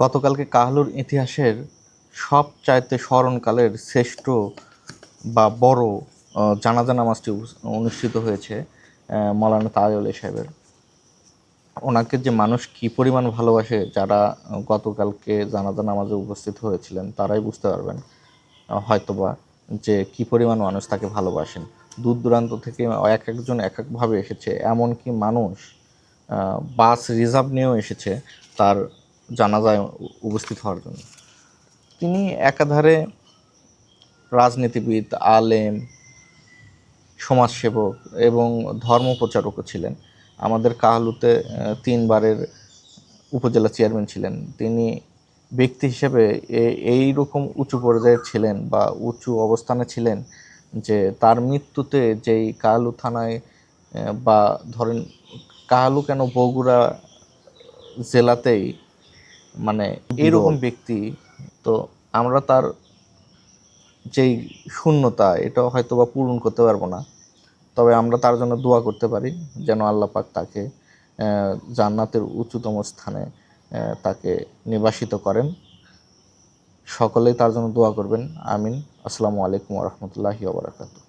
গতকালকে কাহলুর ইতিহাসের সবচাইতে স্মরণকালের শ্রেষ্ঠ বা বড় জানাজা নামাজটি অনুষ্ঠিত হয়েছে মৌলানা তাজউল সাহেবের। ওনাকে যে মানুষ কি পরিমাণ ভালোবাসে, যারা গতকালকে জানাজা নামাজে উপস্থিত হয়েছিলেন, তারাই বুঝতে পারবেন হয়তোবা যে কি পরিমাণ মানুষ তাকে ভালোবাসেন। দূর দূরান্ত থেকে এক একজন এক একভাবে এসেছে, এমনকি মানুষ বাস রিজার্ভ নিয়েও এসেছে, তার জানাজায় উপস্থিত হওয়ার জন্য। তিনি একাধারে রাজনীতিবিদ, আলেম, সমাজসেবক এবং ধর্ম প্রচারকও ছিলেন। আমাদের কাহালুতে তিনবারের উপজেলা চেয়ারম্যান ছিলেন। তিনি ব্যক্তি হিসেবে এই রকম উঁচু পর্যায়ে ছিলেন বা উঁচু অবস্থানে ছিলেন যে তার মৃত্যুতে যেই কাহালু থানায় বা ধরেন কাহালু কেন বগুড়া জেলাতেই মানে এরকম ব্যক্তি তো আমরা তার যেই শূন্যতা এটা হয়তো বা পূরণ করতে পারব না। তবে আমরা তার জন্য দোয়া করতে পারি যেন আল্লাহ পাক তাকে জান্নাতের উচ্চতম স্থানে তাকে নিবাসিত করেন। সকলেই তার জন্য দোয়া করবেন। আমিন। আসসালামু আলাইকুম রহমতুল্লাহি ওবরাকাতু